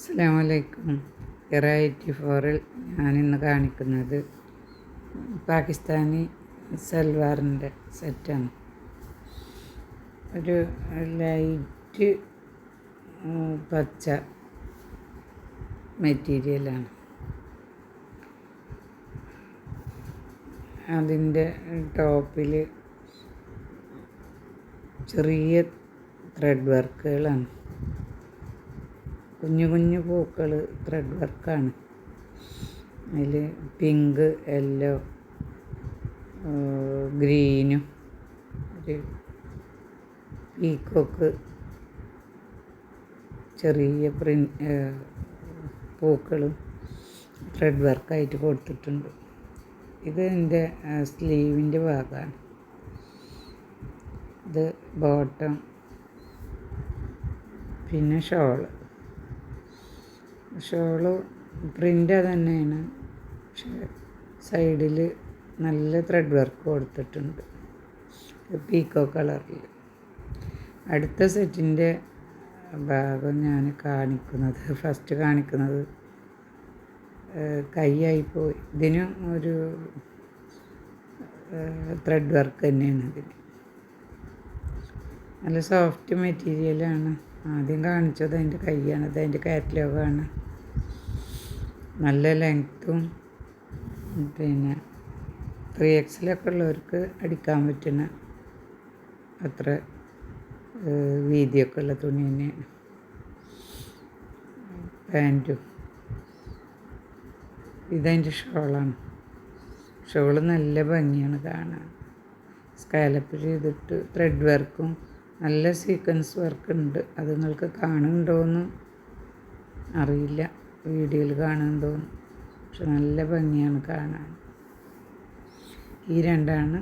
അസ്സാമലൈക്കും വെറൈറ്റി ഫോറിൽ ഞാനിന്ന് കാണിക്കുന്നത് പാകിസ്ഥാനി സൽവാറിന്റെ സെറ്റാണ്. ഒരു ലൈറ്റ് പച്ച മെറ്റീരിയലാണ്. അതിന്റെ ടോപ്പിൽ ചെറിയ ത്രെഡ് വർക്കുകളാണ് കുഞ്ഞു കുഞ്ഞു പൂക്കൾ ത്രെഡ് വർക്കാണ് അതിൽ പിങ്ക് യെല്ലോ ഗ്രീനും ഒരു പീക്കോക്ക് ചെറിയ പ്രിൻ പൂക്കളും ത്രെഡ് വർക്കായിട്ട് കൊടുത്തിട്ടുണ്ട്. ഇത് എന്റെ സ്ലീവിന്റെ ഭാഗമാണ്. ഇത് ബോട്ടം പിന്നെ ഷോൾ ഷോൾ പ്രിന്റ് തന്നെയാണ് പക്ഷേ സൈഡിൽ നല്ല ത്രെഡ് വർക്ക് കൊടുത്തിട്ടുണ്ട്. പീക്കോ കളറിൽ അടുത്ത സെറ്റിന്റെ ഭാഗം ഞാൻ കാണിക്കുന്നത് ഫസ്റ്റ് കാണിക്കുന്നത് കൈയായിപ്പോയി ഇതിനും ഒരു ത്രെഡ് വർക്ക് തന്നെയാണ് ഇതിന്. നല്ല സോഫ്റ്റ് മെറ്റീരിയലാണ് ആദ്യം കാണിച്ചത് അതിന്റെ കൈയാണ് ഇത് അതിന്റെ കാറ്റലോഗാണ്. നല്ല ലെങ്ത്തും പിന്നെ ത്രീ എക്സിലൊക്കെ ഉള്ളവർക്ക് അടിക്കാൻ പറ്റുന്ന അത്ര വീതിയൊക്കെ ഉള്ള തുണി തന്നെയാണ്. പാന്റും. ഇതതിന്റെ ഷോളാണ്. ഷോൾ നല്ല ഭംഗിയാണ് കാണാൻ. സ്കാലപ്പ് ചെയ്തിട്ട് ത്രെഡ് വർക്കും നല്ല സീക്വൻസ് വർക്ക് ഉണ്ട്. അത് നിങ്ങൾക്ക് കാണുന്നുണ്ടോയെന്ന് അറിയില്ല. വീഡിയോയിൽ കാണുന്നുണ്ടോയെന്ന് പക്ഷെ നല്ല ഭംഗിയാണ് കാണാൻ. ഈ രണ്ടാണ്